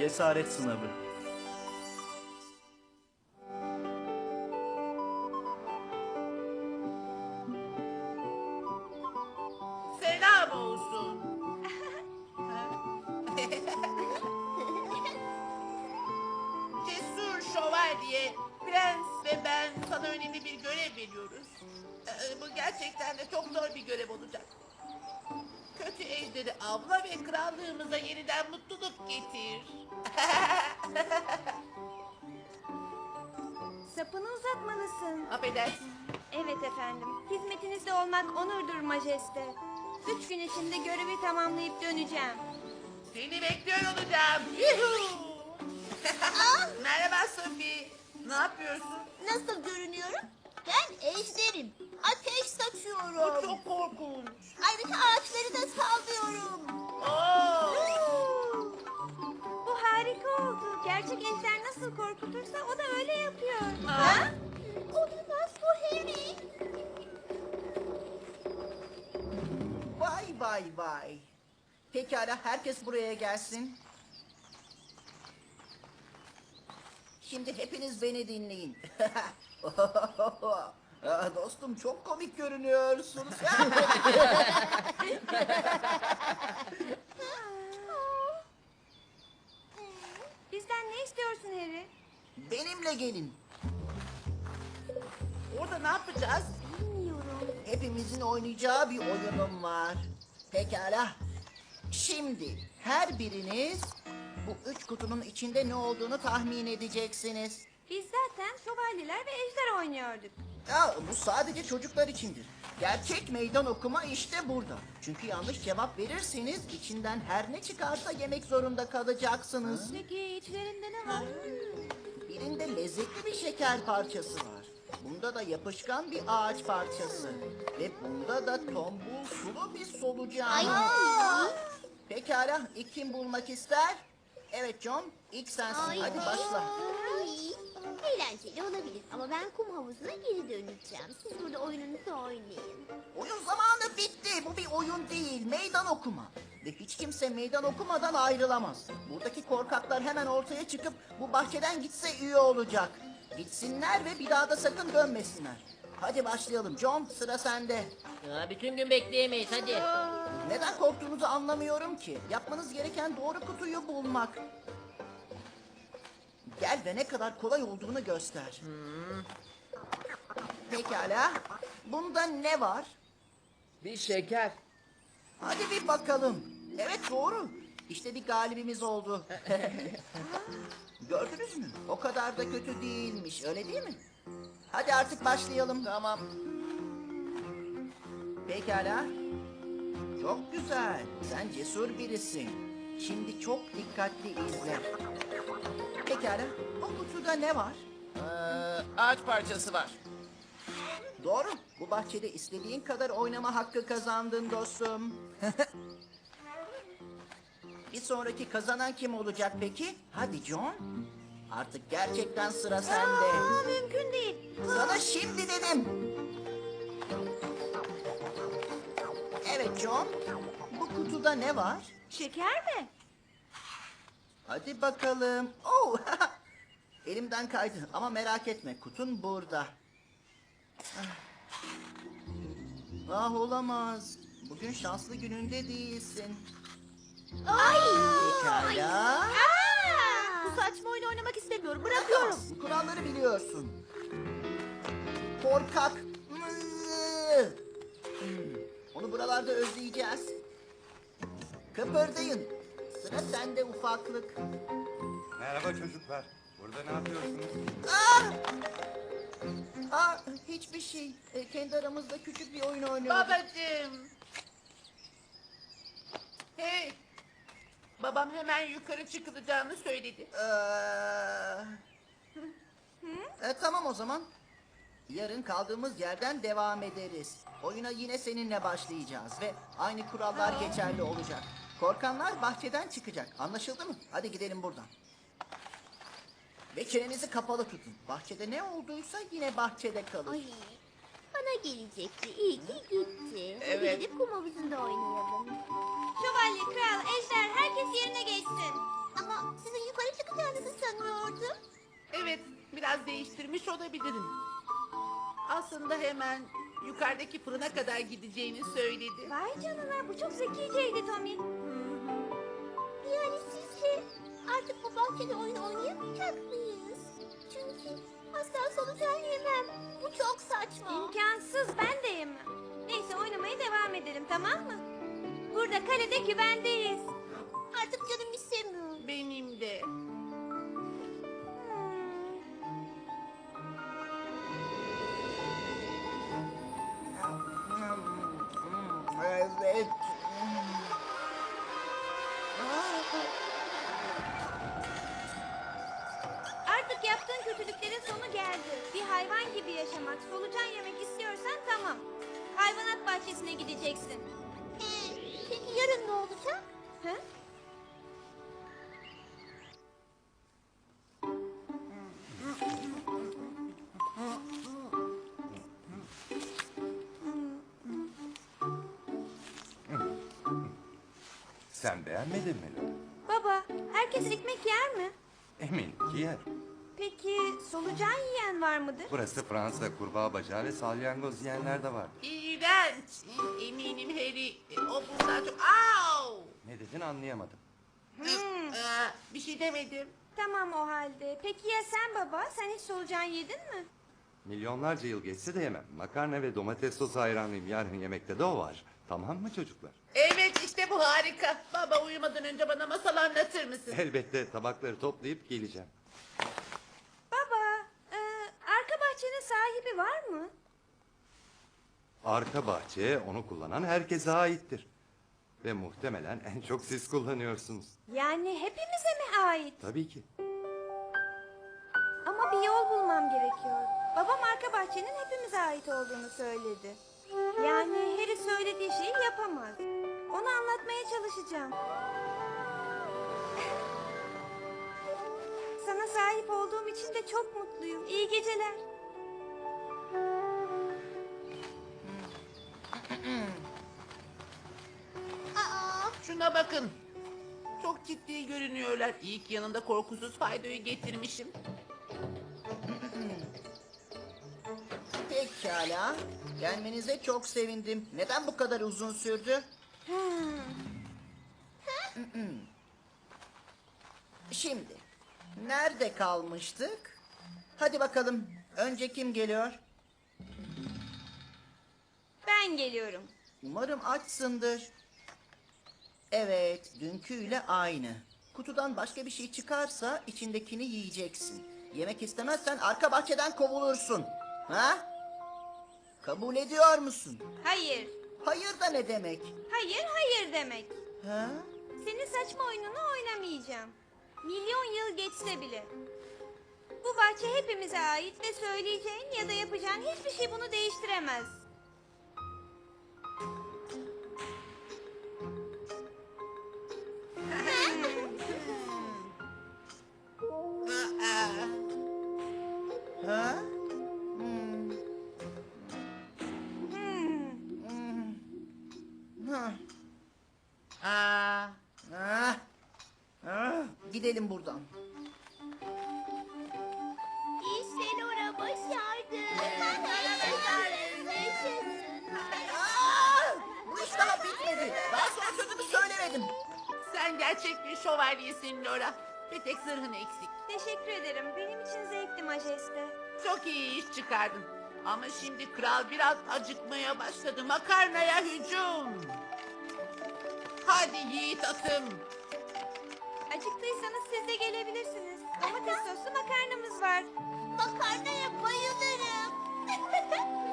Cesaret sınavı. Selam olsun. Cesur şövalye, prens ve ben sana önemli bir görev veriyoruz. Ee, bu gerçekten de çok zor bir görev olacak. Kötü ejderi avla ve krallığımıza yeniden mutluluk getir. Sapını uzatmalısın. Affedersin. Evet efendim. Hizmetinizde olmak onurdur majeste. Üç gün içinde görevi tamamlayıp döneceğim. Seni bekliyor olacağım. Merhaba Sophie. Ne yapıyorsun? Nasıl görünüyorum? Ben ejderim. Ateş Bu saçıyorum. çok korkunç. Ayrıca ağaçları da sallıyorum. Oo! Gerçek ejder nasıl korkutursa o da öyle yapıyor. Ha? Olamaz bu Harry. Vay vay vay. Pekala herkes buraya gelsin. Şimdi hepiniz beni dinleyin. Aa, Dostum çok komik görünüyorsunuz. Bizden ne istiyorsun Harry? Benimle gelin. Orada ne yapacağız? Bilmiyorum. Hepimizin oynayacağı bir oyunum var. Pekala. Şimdi her biriniz bu üç kutunun içinde ne olduğunu tahmin edeceksiniz. Biz zaten şövalyeler ve ejder oynuyorduk. Ya bu sadece çocuklar içindir. Gerçek meydan okuma işte burada. Çünkü yanlış cevap verirseniz içinden her ne çıkarsa yemek zorunda kalacaksınız. Peki içlerinde ne var? Birinde lezzetli bir şeker parçası var. Bunda da yapışkan bir ağaç parçası. Ve bunda da tombul sulu bir solucan. Ay. Pekala ilk kim bulmak ister? Evet John ilk sensin. Ay. Hadi başla. Ay. Eğlenceli olabilir ama ben kum havuzuna geri döneceğim. Siz burada oyununuzu oynayın. Oyun zamanı bitti. Bu bir oyun değil. Meydan okuma. Ve hiç kimse meydan okumadan ayrılamaz. Buradaki korkaklar hemen ortaya çıkıp bu bahçeden gitse iyi olacak. Gitsinler ve bir daha da sakın dönmesinler. Hadi başlayalım. John sıra sende. Ya bütün gün bekleyemeyiz hadi. Neden korktuğunuzu anlamıyorum ki. Yapmanız gereken doğru kutuyu bulmak. Gel ve ne kadar kolay olduğunu göster. Pekala. Bunda ne var? Bir şeker. Hadi bir bakalım. Evet doğru. İşte bir galibimiz oldu. Gördünüz mü? O kadar da kötü değilmiş. Öyle değil mi? Hadi artık başlayalım. Tamam. Pekala. Çok güzel. Sen cesur birisin. Şimdi çok dikkatli izle. Pekala. O kutuda ne var? Ee, ağaç parçası var. Doğru. Bu bahçede istediğin kadar oynama hakkı kazandın dostum. Bir sonraki kazanan kim olacak peki? Hadi John. Artık gerçekten sıra sende. Aa, mümkün değil. Sana şimdi dedim. Evet John. Bu kutuda ne var? Şeker mi? Hadi bakalım. Oh! Elimden kaydı ama merak etme kutun burada. Ah. Ah olamaz. Bugün şanslı gününde değilsin. Ay. Pekala. Bu saçma oyunu oynamak istemiyorum. Bırakıyorum. Kuralları biliyorsun. Korkak. Hmm, Onu buralarda özleyeceğiz. Kıpırdayın. Sıra sende ufaklık. Merhaba çocuklar. Burada ne yapıyorsunuz? Aa, hiçbir şey. E, kendi aramızda küçük bir oyun oynuyorduk. Babacığım. Hey. Babam hemen yukarı çıkılacağını söyledi. Ee, e, tamam o zaman. Yarın kaldığımız yerden devam ederiz. Oyuna yine seninle başlayacağız ve aynı kurallar geçerli olacak. Korkanlar bahçeden çıkacak. Anlaşıldı mı? Hadi gidelim buradan. Ve çenenizi kapalı tutun. Bahçede ne olduysa yine bahçede kalır. Ay, bana gelecekti. İyi ki gitti. Evet. Gidip kum havuzunda oynayalım. Şövalye, kral, ejder herkes yerine geçsin. Ama sizin yukarı çıkacağınızı sanıyordum. Evet, biraz değiştirmiş olabilirim. Aslında hemen yukarıdaki fırına kadar gideceğini söyledi. Vay canına bu çok zekiceydi Tommy. Saçma. İmkansız ben de yemem. Neyse oynamaya devam edelim tamam mı? Burada kalede güvendeyiz. Bahçesine gideceksin. Ee, peki yarın ne olacak? Ha? Sen beğenmedin mi? Baba, herkes ekmek yer mi? Eminim ki yer. Peki solucan yiyen var mıdır? Burası Fransa kurbağa bacağı ve salyangoz yiyenler de var. İğrenç. Eminim Harry e, o bundan çok... Au! Ne dedin anlayamadım. Ee, bir şey demedim. Tamam o halde. Peki ya sen baba? Sen hiç solucan yedin mi? Milyonlarca yıl geçse de yemem. Makarna ve domates sosu hayranıyım. Yarın yemekte de o var. Tamam mı çocuklar? Evet işte bu harika. Baba uyumadan önce bana masal anlatır mısın? Elbette tabakları toplayıp geleceğim. Baba, e, arka bahçenin sahibi var mı? Arka bahçe onu kullanan herkese aittir. Ve muhtemelen en çok siz kullanıyorsunuz. Yani hepimize mi ait? Tabii ki. Ama bir yol bulmam gerekiyor. Babam arka bahçenin hepimize ait olduğunu söyledi. Yani Harry söylediği şeyi yapamaz. Onu anlatmaya çalışacağım. Sana sahip olduğum için de çok mutluyum. İyi geceler. Şuna bakın. Çok ciddi görünüyorlar. İyi ki yanında korkusuz faydoyu getirmişim. Pekala. Gelmenize çok sevindim. Neden bu kadar uzun sürdü? Şimdi, nerede kalmıştık? Hadi bakalım, önce kim geliyor? Ben geliyorum. Umarım açsındır. Evet, dünküyle aynı. Kutudan başka bir şey çıkarsa içindekini yiyeceksin. Yemek istemezsen arka bahçeden kovulursun. Ha? Kabul ediyor musun? Hayır. Hayır da ne demek? Hayır hayır demek. Ha? Senin saçma oyununu oynamayacağım. Milyon yıl geçse bile. Bu bahçe hepimize ait ve söyleyeceğin ya da yapacağın hiçbir şey bunu değiştiremez. Gidelim buradan. işte Laura başardı. Aa! Bu iş daha bitmedi. Daha sonra sözümü söylemedim. Sen gerçek bir şövalyesin Laura. Bir tek zırhın eksik. Teşekkür ederim. Benim için zevkti majeste. Çok iyi iş çıkardın. Ama şimdi kral biraz acıkmaya başladı. Makarnaya hücum. Hadi yiğit atım. Acıktıysanız siz de gelebilirsiniz. Domates soslu makarnamız var. Makarnaya bayılırım.